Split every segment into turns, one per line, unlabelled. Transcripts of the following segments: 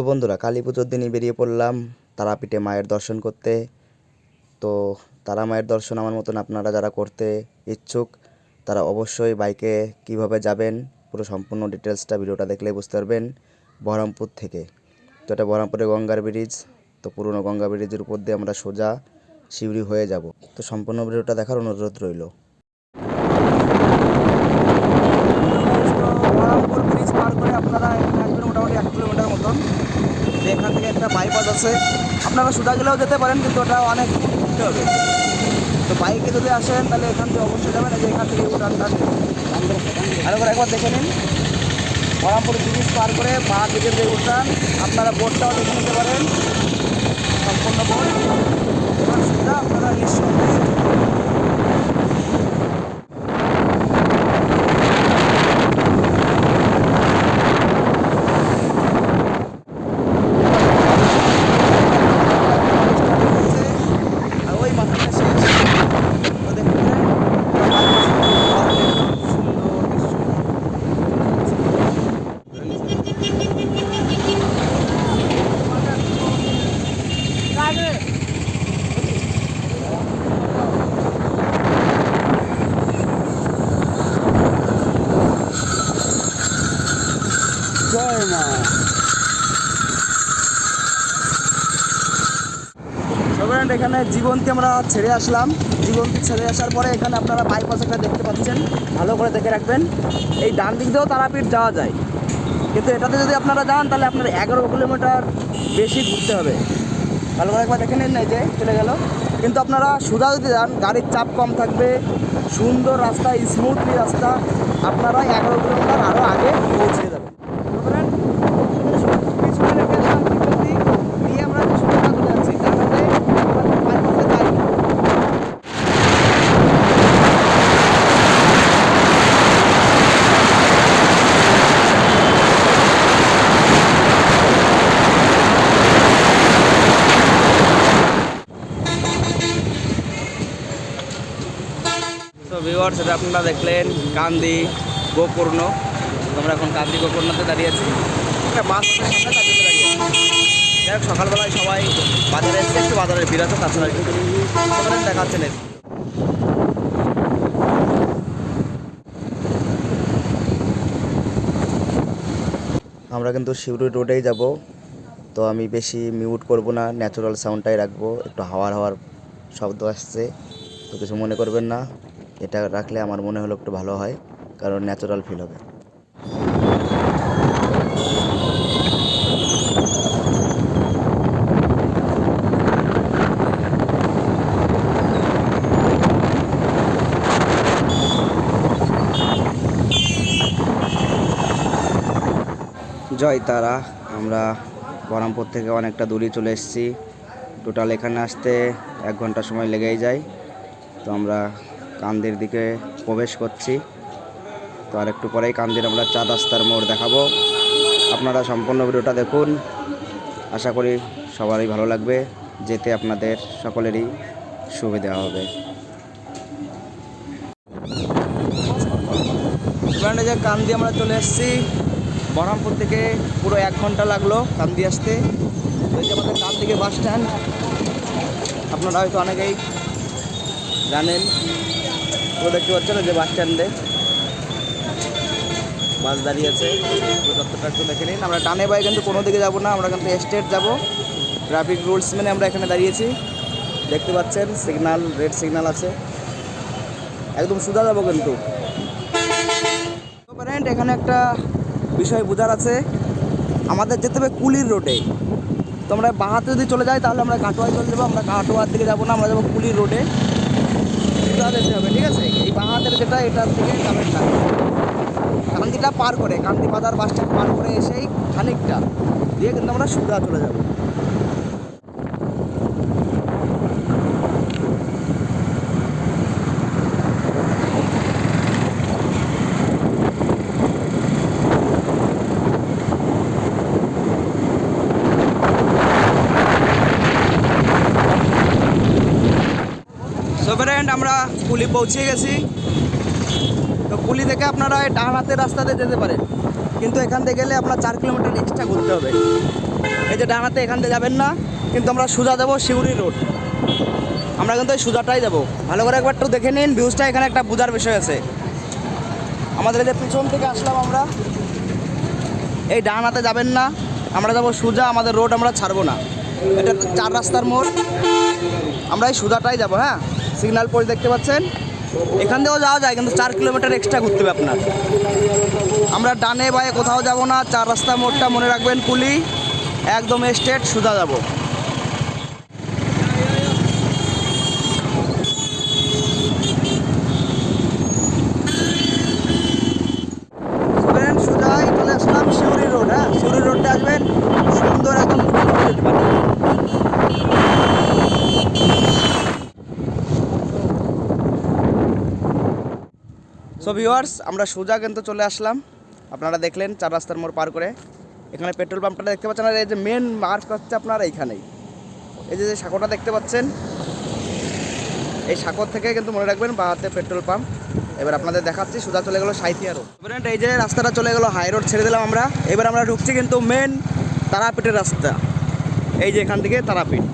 তো বন্ধুরা, কালী পুজোর দিনই বেরিয়ে পড়লাম তারাপীঠে মায়ের দর্শন করতে। তো তারা মায়ের দর্শন আমার মতন আপনারা যারা করতে ইচ্ছুক, তারা অবশ্যই বাইকে কীভাবে যাবেন, পুরো সম্পূর্ণ ডিটেলসটা ভিডিওটা দেখলেই বুঝতে পারবেন বহরমপুর থেকে। তো এটা বহরমপুরে গঙ্গার ব্রিজ, তো পুরনো গঙ্গা ব্রিজের উপর দিয়ে আমরা সোজা শিউরি হয়ে যাব। তো সম্পূর্ণ ভিডিওটা দেখার অনুরোধ রইল বহরমপুর ব্রিজ পার করে আপনারা এখানে আসবেন মোটামুটি এক কিলোমিটার মতন তো এখান থেকে একটা বাইপাস আছে। আপনারা সুদা গেলেও যেতে পারেন, কিন্তু ওটা অনেক ঘুরতে হবে। তো বাইকে যদি আসেন, তাহলে এখান থেকে অবশ্যই যাবেন। যে এখান থেকে উঠানটা ভালো করে একবার দেখে নিন। বহরমপুর ব্রিজ পার করে বা দিকে যে উঠান আপনারা বোটটাও দেখে নিতে পারেন। সম্পূর্ণ বোট এবার সুবিধা আপনারা নিঃসন্দেহে আর ওই মাথাটা শেষ তো দেখুন সুন্দর দৃশ্য
জয় মা
এখানে জীবন্তী আমরা ছেড়ে আসলাম। জীবন্তী ছেড়ে আসার পরে এখানে আপনারা বাইপাস একটা দেখতে পাচ্ছেন। ভালো করে দেখে রাখবেন। এই ডান দিক দিয়েও তারাপীঠ যাওয়া যায়। কিন্তু এটাতে যদি আপনারা যান, তাহলে আপনার এগারো কিলোমিটার বেশি ঘুরতে হবে। ভালো করে একবার দেখে নিন না যে, চলে গেল। কিন্তু আপনারা সুদা যদি যান, গাড়ির চাপ কম থাকবে। সুন্দর রাস্তা স্মুথলি রাস্তা। আপনারা এগারো কিলোমিটার আরও আগে পৌঁছে যাবেন সুতরাং পিছনে রেখে দিলাম জীবন্তী, দিয়ে আমরা সুদা চলে যাচ্ছি যার ফলে আমরা বাইপাসে যাই ভিউয়ার সেটা আপনারা দেখলেন কান্দি গোপূর্ণ আমরা এখন কান্দি গোপূর্ণতে দাঁড়িয়ে আছি। যাই হোক, সকালবেলায় সবাই বাজারে এসছে একটু বাজারের ভিড় আছে তাছাড়া কিন্তু সকালে দেখাচ্ছে না। আমরা কিন্তু শিউরি রোডেই যাব। তো আমি বেশি মিউট করব না ন্যাচারাল সাউন্ডটাই রাখব। একটু হাওয়ার হাওয়ার শব্দ আসছে, তো কিছু মনে করবেন না। এটা রাখলে আমার মনে হলো একটু ভালো হয়, কারণ ন্যাচারাল ফিল হবে। জয় তারা, আমরা বহরমপুর থেকে অনেকটা দূরে চলে এসেছি। টোটাল এখানে আসতে এক ঘণ্টা সময় লেগেই যায়। তো আমরা কান্দির দিকে প্রবেশ করছি। তো আর একটু পরেই কান্দির আমরা চাঁদ রাস্তার মোড় দেখাবো। আপনারা সম্পূর্ণ ভিডিওটা দেখুন। আশা করি সবারই ভালো লাগবে। যেতে আপনাদের সকলেরই সুবিধা হবে। যে কান্দি আমরা চলে এসেছি, বহরমপুর থেকে পুরো এক ঘণ্টা লাগল কান্দি আসতে। ওই যে আমাদের কান থেকে বাস স্ট্যান্ড আপনারা হয়তো অনেকেই জানেন। দেখতে পাচ্ছেন যে বাস স্ট্যান্ডে বাস দাঁড়িয়ে আছে। তত্ত্বটা একটু দেখে নিন। আমরা টানে বাই কিন্তু কোনো দিকে যাব না, আমরা কিন্তু স্টেট যাব। ট্রাফিক রুলস মেনে আমরা এখানে দাঁড়িয়েছি। দেখতে পাচ্ছেন সিগন্যাল রেড সিগনাল আছে। একদম সুদা যাব কিন্তু। এখানে একটা বিষয় বোঝার আছে। আমাদের যেতে হবে কুলির রোডে তো আমরা বাহাতে যদি চলে যাই, তাহলে আমরা কাটোয়ায় চলে যাব। আমরা কাটোয়ার দিকে যাব না, আমরা যাব কুলির রোডে সুদা যেতে হবে, ঠিক আছে? এই বাঁহাতের যেটা, এটার থেকে লাগবে কান্দিটা পার করে, কান্দি বাজার বাস স্ট্যান্ড পার করে এসেই খানিকটা, দিয়ে কিন্তু আমরা সুদা চলে যাব সো ফ্রেন্ড আমরা কুলি পৌঁছে গেছি। তো কুলি থেকে আপনারা ডান হাতের রাস্তাতে যেতে পারেন। কিন্তু এখান থেকে গেলে আপনার চার কিলোমিটার এক্সট্রা ঘুরতে হবে। এই যে ডানাতে এখান থেকে যাবেন না, কিন্তু আমরা সোজা যাব শিউরি রোড। আমরা কিন্তু এই সোজাটাই যাব ভালো করে একবার একটু দেখে নিন ভিউজটা এখানে একটা বোঝার বিষয় আছে। আমাদের এই যে পিছন থেকে আসলাম আমরা। এই ডান হাতে যাবেন না, আমরা যাব সোজা, আমাদের রোড আমরা ছাড়বো না। এটা চার রাস্তার মোড়। আমরা এই সোজাটাই যাব হ্যাঁ? সিগন্যাল পোস্ট দেখতে পাচ্ছেন। এখান থেকেও যাওয়া যায়, কিন্তু চার কিলোমিটার এক্সট্রা ঘুরতে হবে আপনার। আমরা ডানে বায়ে কোথাও যাব না, চার রাস্তা মোড়টা মনে রাখবেন, কুলি। একদম স্ট্রেট সোজা যাব সোজাই চলে আসলাম শিউরি রোড হ্যাঁ শিউরি রোডে আসবেন সুন্দর একদম যেতে পারবেন। সো ভিউয়ার্স আমরা সোজা কিন্তু চলে আসলাম। আপনারা দেখলেন চার রাস্তার মোড় পার করে। এখানে পেট্রোল পাম্পটা দেখতে পাচ্ছেন, আর এই যে মেন মার্ক হচ্ছে আপনার এইখানেই। এই যে সাঁকোটা দেখতে পাচ্ছেন, এই সাঁকর থেকে কিন্তু মনে রাখবেন বাহাতে পেট্রোল পাম্প। এবার আপনাদের দেখাচ্ছি, সোজা চলে গেলো সাইথিয়া রোড এই যে রাস্তাটা চলে গেলো হাই রোড ছেড়ে দিলাম আমরা। এবার আমরা ঢুকছি কিন্তু মেন তারাপীঠের রাস্তা। এই যে এখান থেকে তারাপীঠ।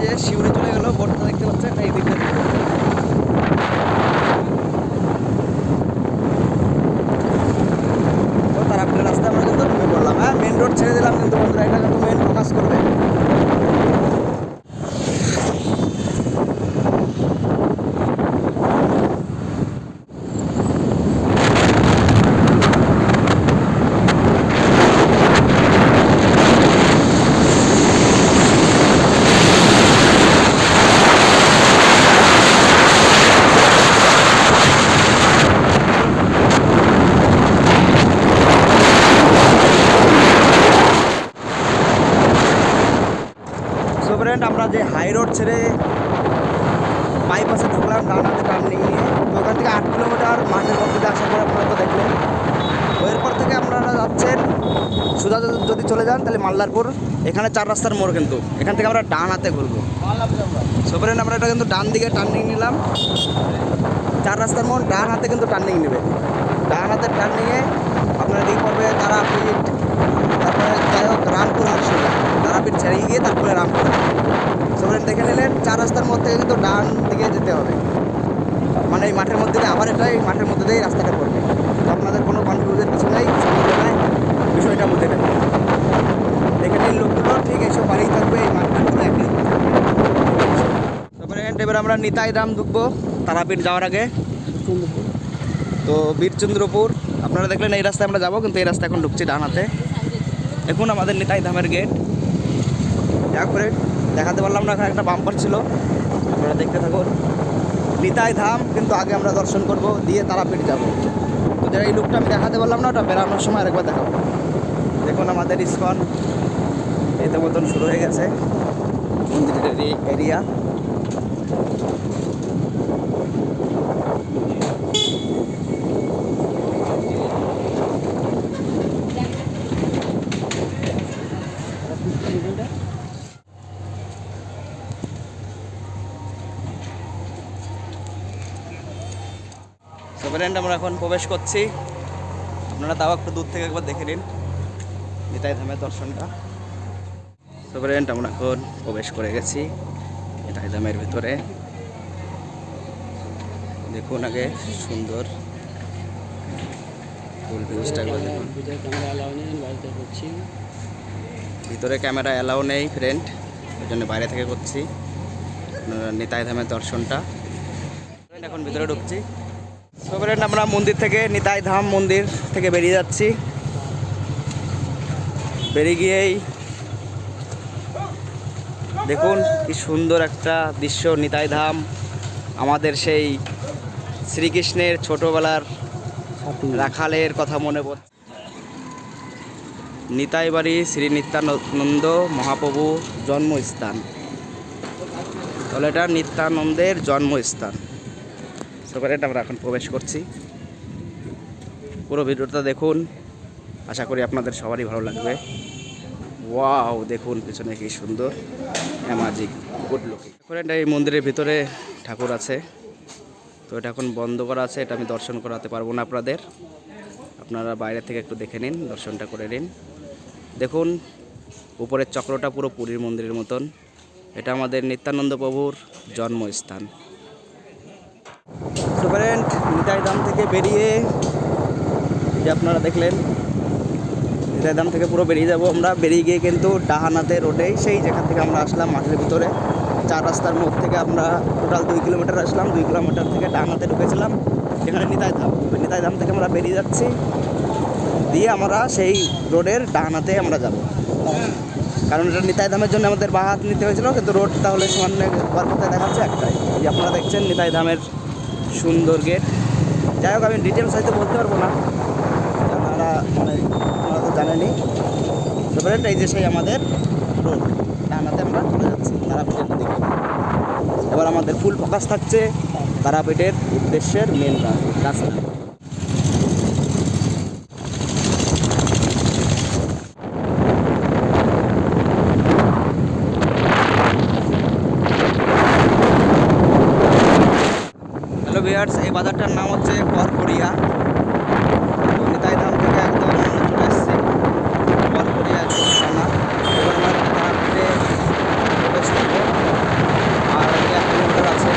যে শিউরে চলে গেলো, বোর্ডটা দেখতে পাচ্ছেন এই দিকটা তো তারাপীঠের রাস্তা আমরা কিন্তু ঢুকে পড়লাম হ্যাঁ মেন রোড ছেড়ে দিলাম কিন্তু বন্ধুরা এটা কিন্তু মেন ফোকাস করবে সো ফ্রেন্ড আমরা যে হাই রোড ছেড়ে বাইপাসে ঢুকলাম ডান হাতে টার্নিং নিয়ে তো ওখান থেকে আট কিলোমিটার মাঠের মধ্যে দিয়ে আসার পরে আপনারা তো দেখলেন। এরপর থেকে আপনারা যাচ্ছেন সুদা যদি চলে যান, তাহলে মাল্লারপুর এখানে চার রাস্তার মোড় কিন্তু। এখান থেকে আমরা ডান হাতে ঘুরবো। সো ফ্রেন্ড আমরা এটা কিন্তু ডান দিকে টার্নিং নিলাম। চার রাস্তার মোড়, ডান হাতে কিন্তু টার্নিং নেবে। ডান হাতে টার্নিংয়ে আপনার দিকে পড়বে তারাপীঠ তারপরে যাই হোক, রামপুর হাটশোলা তারাপীঠ ছেড়ে গিয়ে তারপরে রামপুর। সবাই দেখে নিলেন, চার রাস্তার মধ্যে কিন্তু ডান দিকে যেতে হবে। মানে এই মাঠের মধ্যে দিয়ে আবার এটাই মাঠের মধ্যে দিয়েই রাস্তাটা পড়বে আপনাদের কোনো কনফিউজের কিছু নেই সমস্যা নাই, বিষয়টা বুঝে নেবেন। দেখে নিন লোকগুলো, ঠিক এসব বাড়িই থাকবে, এই মাঠটা একই। তারপরে এবার আমরা নিতাই দাম ঢুকবো, তারাপীঠ যাওয়ার আগে। তো বীরচন্দ্রপুর, আপনারা দেখলেন এই রাস্তায় আমরা যাব, কিন্তু এই রাস্তায় এখন ঢুকছি ডানাতে এখন আমাদের নিতাই ধামের গেট যা করে দেখাতে পারলাম না, এখানে একটা বাম্পার ছিল। আপনারা দেখতে থাকুন। নিতাই ধাম, কিন্তু আগে আমরা দর্শন করব, দিয়ে তারাপীঠ যাব। তো যারা এই লুকটা আমি দেখাতে পারলাম না, ওটা বেরানোর সময় আরেকবার দেখাবো। দেখুন আমাদের ইস্কন। এই তো মতন শুরু হয়ে গেছে। মন্দিরের এরিয়া সুপারেন্ট আমরা এখন প্রবেশ করছি। আপনারা তাও একটু দূর থেকে একবার দেখে নিন। নিতাই ধামের দর্শনটা। সুপারেন্ট আমরা এখন প্রবেশ করে গেছি। নিতাই ধামের ভিতরে। দেখুন আগে, সুন্দর। ভিতরে ক্যামেরা অ্যালাউ নেই ফ্রেন্ড ওই জন্য বাইরে থেকে করছি। নিতাই ধামের দর্শনটা। এখন ভিতরে ঢুকছি। ফ্রেন্ড আমরা মন্দির থেকে নিতাই ধাম মন্দির থেকে বেরিয়ে যাচ্ছি। বেরিয়ে গিয়েই দেখুন কি সুন্দর একটা দৃশ্য, নিতাই ধাম, আমাদের সেই শ্রীকৃষ্ণের ছোটবেলার রাখালের কথা মনে পড়ছে নিতাই বাড়ি শ্রী নিত্যানন্দ মহাপ্রভু জন্মস্থান। তাহলে এটা নিত্যানন্দের জন্মস্থান। সকালে আমরা এখন প্রবেশ করছি। পুরো ভিডিওটা দেখুন। আশা করি আপনাদের সবারই ভালো লাগবে। ওয়াও, দেখুন পিছনে কি সুন্দর অ্যামাজিক গুড লুকিং এই মন্দিরের ভিতরে ঠাকুর আছে। তো এটা এখন বন্ধ করা আছে, এটা আমি দর্শন করাতে পারব না আপনাদের। আপনারা বাইরে থেকে একটু দেখে নিন, দর্শনটা করে নিন। দেখুন, উপরের চক্রটা পুরো পুরীর মন্দিরের মতন। এটা আমাদের নিত্যানন্দ প্রভুর জন্মস্থান। সুপারেন্ট নিতাই ধাম থেকে বেরিয়ে যে আপনারা দেখলেন নিতাই ধাম থেকে পুরো বেরিয়ে যাব আমরা। বেরিয়ে গিয়ে কিন্তু ডাহানাতে রোডেই সেই যেখান থেকে আমরা আসলাম, মাঠের ভিতরে। চার রাস্তার মোড় থেকে আমরা টোটাল দুই কিলোমিটার আসলাম। দুই কিলোমিটার থেকে ডাহানাতে ঢুকেছিলাম যেখানে নিতাই ধাম। নিতাই ধাম থেকে আমরা বেরিয়ে যাচ্ছি। দিয়ে আমরা সেই রোডের ডাহানাতে আমরা যাব। কারণ এটা নিতাই ধামের জন্য আমাদের বাঁ হাত নিতে হয়েছিল, কিন্তু রোড তাহলে সামনে দেখাচ্ছে একটাই। যে আপনারা দেখছেন, নিতাই ধামের সুন্দর গেট। যাই হোক, আমি ডিটেলস হয়তো বলতে পারব না। আপনারা মানে আপনারা তো জানেনি এই যে সেই আমাদের রোড ডানাতে আমরা চলে যাচ্ছি, তারাপীঠের দিকে। এবার আমাদের ফুল ফোকাস থাকছে তারাপীঠের উদ্দেশ্যের মেন রাস্তা। হ্যালো এই বাজারটার নাম হচ্ছে করকরিয়া নিতাই ধাম থেকে একদম আমরা চলে এসেছি করকরিয়া একদম থানা এবার আমরা তারাপীঠে প্রবেশ করব আর এই এক কিলোমিটার আছে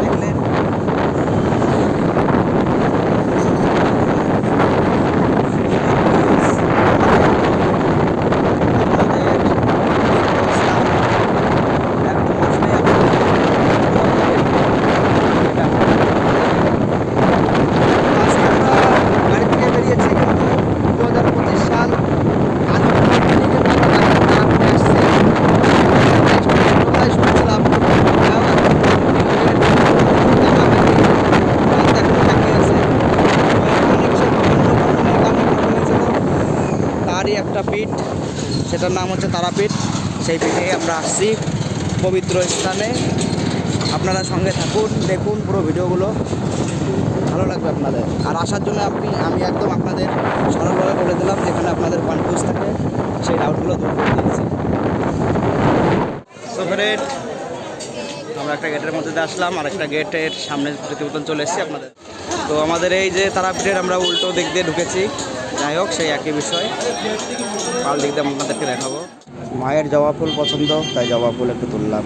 দেখলেন তারই একটা পীঠ সেটার নাম হচ্ছে তারাপীঠ সেই পীঠে আমরা আসছি পবিত্র স্থানে। আপনারা সঙ্গে থাকুন, দেখুন পুরো ভিডিওগুলো। ভালো লাগবে আপনাদের। আর আসার জন্য আপনি, আমি একদম আপনাদের সরলভাবে বলে দিলাম, যেখানে আপনাদের কনফিউজ থাকে, সেই ডাউটগুলো দূর করে দিয়েছি। আমরা একটা গেটের মধ্যে দিয়ে আসলাম, আর একটা গেটের সামনে প্রতিবেদন চলে এসেছি আপনাদের। তো আমাদের এই যে তারাপীঠের আমরা উল্টো দিক দিয়ে ঢুকেছি। যাই হোক, সেই একই বিষয়। পাল দিক দিয়ে আপনাদেরকে দেখাবো। মায়ের জবা ফুল পছন্দ তাই জবা ফুল একটু তুললাম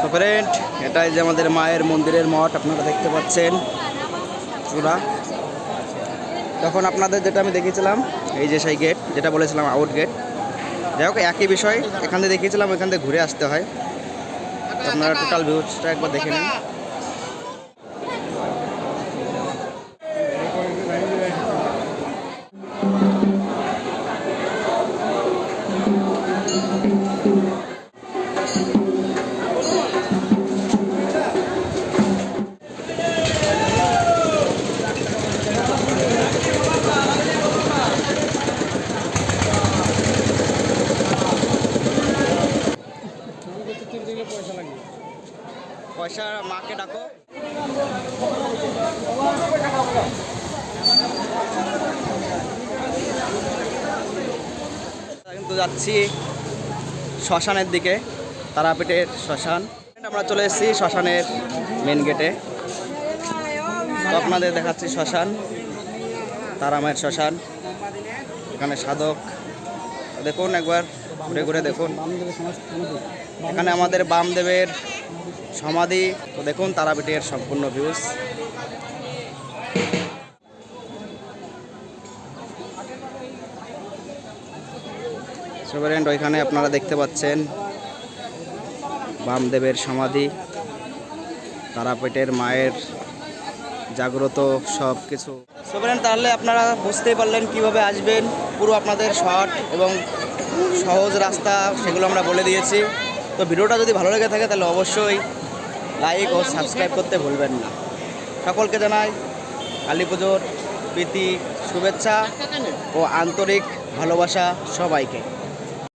তো ফ্রেন্ড এটাই যে আমাদের মায়ের মন্দিরের মঠ, আপনারা দেখতে পাচ্ছেন। পুরা তখন আপনাদের যেটা আমি দেখেছিলাম এই যে সেই গেট যেটা বলেছিলাম আউট গেট যাই হোক, একই বিষয়, এখান থেকে দেখিয়েছিলাম এখান থেকে ঘুরে আসতে হয়। আপনারা টোটাল ভিউজটা একবার দেখে নিন। যাচ্ছি শ্মশানের দিকে, তারাপীঠের শ্মশান। আমরা চলে এসেছি শ্মশানের মেন গেটে আপনাদের দেখাচ্ছি শ্মশান, তারামায়ের শ্মশান। এখানে সাধক। দেখুন একবার, ঘুরে ঘুরে দেখুন। এখানে আমাদের বামদেবের সমাধি। তো দেখুন তারাপীঠের সম্পূর্ণ ভিউজ সুপারেন্ট ওইখানে আপনারা দেখতে পাচ্ছেন বামদেবের সমাধি, তারাপীঠের মায়ের জাগ্রত সব কিছু সুপারেন্ট তাহলে আপনারা বুঝতেই পারলেন কীভাবে আসবেন, পুরো আপনাদের শর্ট এবং সহজ রাস্তা, সেগুলো আমরা বলে দিয়েছি। তো ভিডিওটা যদি ভালো লেগে থাকে, তাহলে অবশ্যই লাইক ও সাবস্ক্রাইব করতে ভুলবেন না। সকলকে জানাই কালী পুজোর প্রীতি, শুভেচ্ছা ও আন্তরিক ভালোবাসা সবাইকে।